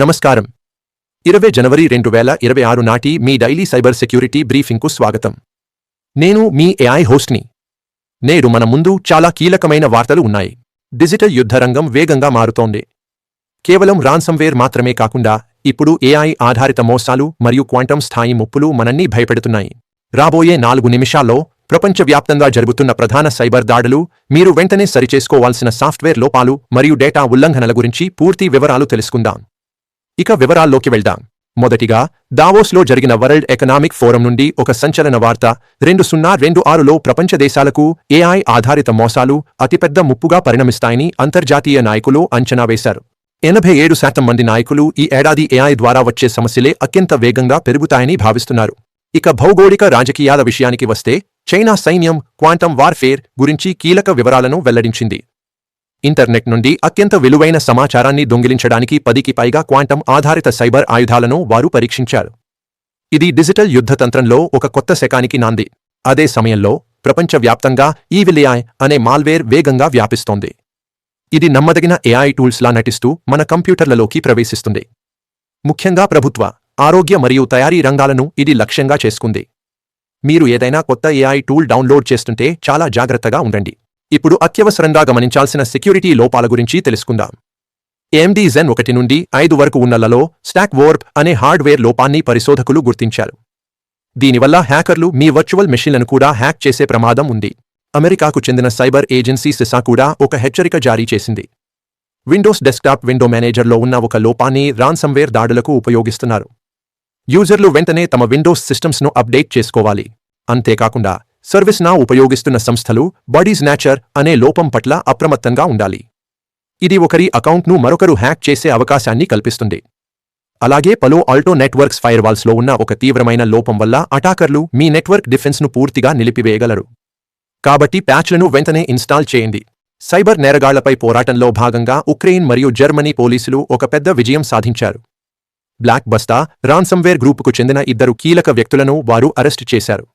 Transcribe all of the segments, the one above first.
నమస్కారం. ఇరవై జనవరి రెండు వేల ఇరవై ఆరు నాటి మీ డైలీ సైబర్ సెక్యూరిటీ బ్రీఫింగ్కు స్వాగతం. నేను మీ ఏఐ హోస్ట్ని. నేడు మన ముందు చాలా కీలకమైన వార్తలు ఉన్నాయి. డిజిటల్ యుద్ధరంగం వేగంగా మారుతోంది. కేవలం రాన్సమ్వేర్ మాత్రమే కాకుండా ఇప్పుడు ఏఐ ఆధారిత మోసాలు మరియు క్వాంటం స్థాయి ముప్పులు మనన్ని భయపెడుతున్నాయి. రాబోయే నాలుగు నిమిషాల్లో ప్రపంచవ్యాప్తంగా జరుగుతున్న ప్రధాన సైబర్ దాడులు మీరు వెంటనే సరిచేసుకోవాల్సిన సాఫ్ట్వేర్ లోపాలు మరియు డేటా ఉల్లంఘనల గురించి పూర్తి వివరాలు తెలుసుకుందాం. ఇక వివరాల్లోకి వెళ్దాం. మొదటిగా దావోస్లో జరిగిన వరల్డ్ ఎకనామిక్ ఫోరం నుండి ఒక సంచలన వార్త రెండు సున్నా రెండు ఆరులో ప్రపంచ దేశాలకు ఏఐ ఆధారిత మోసాలు అతిపెద్ద ముప్పుగా పరిణమిస్తాయని అంతర్జాతీయ నాయకులు అంచనా వేశారు. ఎనభై ఏడు శాతం మంది నాయకులు ఈ ఏడాది ఏఐ ద్వారా వచ్చే సమస్యలే అత్యంత వేగంగా పెరుగుతాయని భావిస్తున్నారు. ఇక భౌగోళిక రాజకీయాల విషయానికి వస్తే చైనా సైన్యం క్వాంటం వార్ఫేర్ గురించి కీలక వివరాలను వెల్లడించింది. ఇంటర్నెట్ నుండి అత్యంత విలువైన సమాచారాన్ని దొంగిలించడానికి పదికి పైగా క్వాంటం ఆధారిత సైబర్ ఆయుధాలను వారు పరీక్షించారు. ఇది డిజిటల్ యుద్ధతంత్రంలో ఒక కొత్త శకానికి నాంది. అదే సమయంలో ప్రపంచవ్యాప్తంగా ఈ విలియాయ్ అనే మాల్వేర్ వేగంగా వ్యాపిస్తోంది. ఇది నమ్మదగిన ఏఐ టూల్స్లా నటిస్తూ మన కంప్యూటర్లలోకి ప్రవేశిస్తుంది. ముఖ్యంగా ప్రభుత్వ ఆరోగ్య మరియు తయారీ రంగాలను ఇది లక్ష్యంగా చేసుకుంది. మీరు ఏదైనా కొత్త ఏఐ టూల్ డౌన్లోడ్ చేస్తుంటే చాలా జాగ్రత్తగా ఉండండి. ఇప్పుడు అత్యవసరంగా గమనించాల్సిన సెక్యూరిటీ లోపాల గురించి తెలుసుకుందాం. ఏఎండీ జెన్ ఒకటి నుండి ఐదు వరకు ఉన్నలలో స్టాక్ వోర్ప్ అనే హార్డ్వేర్ లోపాన్ని పరిశోధకులు గుర్తించారు. దీనివల్ల హ్యాకర్లు మీ వర్చువల్ మెషిన్లను కూడా హ్యాక్ చేసే ప్రమాదం ఉంది. అమెరికాకు చెందిన సైబర్ ఏజెన్సీ సిసా కూడా ఒక హెచ్చరిక జారీ చేసింది. విండోస్ డెస్క్టాప్ విండో మేనేజర్లో ఉన్న ఒక లోపాన్ని రాన్సమ్వేర్ దాడులకు ఉపయోగిస్తున్నారు. యూజర్లు వెంటనే తమ విండోస్ సిస్టమ్స్ను అప్డేట్ చేసుకోవాలి. అంతేకాకుండా సర్వీస్ నా ఉపయోగిస్తున్న సంస్థలు బాడీస్ నేచర్ అనే లోపం పట్ల అప్రమత్తంగా ఉండాలి. ఇది ఒకరి అకౌంట్ను మరొకరు హ్యాక్ చేసే అవకాశాన్ని కల్పిస్తుంది. అలాగే పలు ఆల్టో నెట్వర్క్స్ ఫైర్వాల్స్లో ఉన్న ఒక తీవ్రమైన లోపం వల్ల అటాకర్లు మీ నెట్వర్క్ డిఫెన్స్ను పూర్తిగా నిలిపివేయగలరు. కాబట్టి ప్యాచ్లను వెంటనే ఇన్స్టాల్ చేయండి. సైబర్ నేరగాళ్ళపై పోరాటంలో భాగంగా ఉక్రెయిన్ మరియు జర్మనీ పోలీసులు ఒక పెద్ద విజయం సాధించారు. బ్లాక్ బస్తా రాన్సమ్వేర్ గ్రూపుకు చెందిన ఇద్దరు కీలక వ్యక్తులను వారు అరెస్టు చేశారు.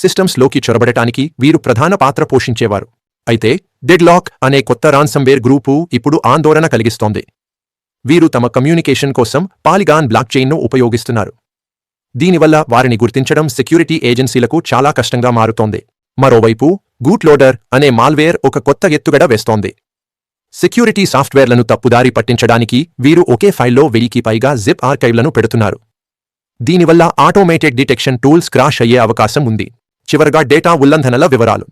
సిస్టమ్స్లోకి చొరబడటానికి వీరు ప్రధాన పాత్ర పోషించేవారు. అయితే డెడ్లాక్ అనే కొత్త రాన్సమ్వేర్ గ్రూపు ఇప్పుడు ఆందోళన కలిగిస్తోంది. వీరు తమ కమ్యూనికేషన్ కోసం పాలిగాన్ బ్లాక్చైన్ను ఉపయోగిస్తున్నారు. దీనివల్ల వారిని గుర్తించడం సెక్యూరిటీ ఏజెన్సీలకు చాలా కష్టంగా మారుతోంది. మరోవైపు గూట్లోడర్ అనే మాల్వేర్ ఒక కొత్త ఎత్తుగడ వేస్తోంది. సెక్యూరిటీ సాఫ్ట్వేర్లను తప్పుదారి పట్టించడానికి వీరు ఒకే ఫైల్లో వెయ్యికి పైగా జిప్ ఆర్కైవ్లను పెడుతున్నారు. దీనివల్ల ఆటోమేటెడ్ డిటెక్షన్ టూల్స్ క్రాష్ అయ్యే అవకాశం ఉంది. చివరగా డేటా ఉల్లంఘనల వివరాలు.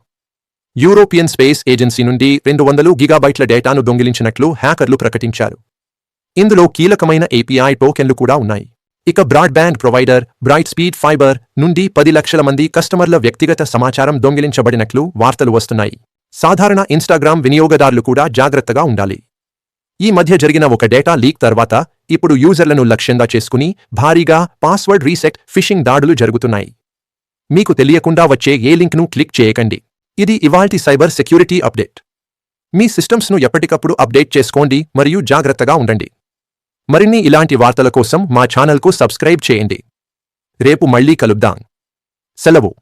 యూరోపియన్ స్పేస్ ఏజెన్సీ నుండి రెండు వందలు గిగాబైట్ల డేటాను దొంగిలించినట్లు హ్యాకర్లు ప్రకటించారు. ఇందులో కీలకమైన ఏపీఐ టోకెన్లు కూడా ఉన్నాయి. ఇక broadband provider bright speed fibre నుండి పది లక్షల మంది కస్టమర్ల వ్యక్తిగత సమాచారం దొంగిలించబడినట్లు వార్తలు వస్తున్నాయి. సాధారణ ఇన్స్టాగ్రామ్ వినియోగదారులు కూడా జాగ్రత్తగా ఉండాలి. ఈ మధ్య జరిగిన ఒక డేటా లీక్ తర్వాత ఇప్పుడు యూజర్లను లక్ష్యంగా చేసుకుని భారీగా పాస్వర్డ్ రీసెట్ ఫిషింగ్ దాడులు జరుగుతున్నాయి. మీకు తెలియకుండా వచ్చే ఏ లింక్ను క్లిక్ చేయకండి. ఇది ఇవాల్టి సైబర్ సెక్యూరిటీ అప్డేట్. మీ సిస్టమ్స్ను ఎప్పటికప్పుడు అప్డేట్ చేసుకోండి మరియు జాగ్రత్తగా ఉండండి. మరిన్ని ఇలాంటి వార్తల కోసం మా ఛానల్కు సబ్స్క్రైబ్ చేయండి. రేపు మళ్ళీ కలుద్దాం. సెలవు.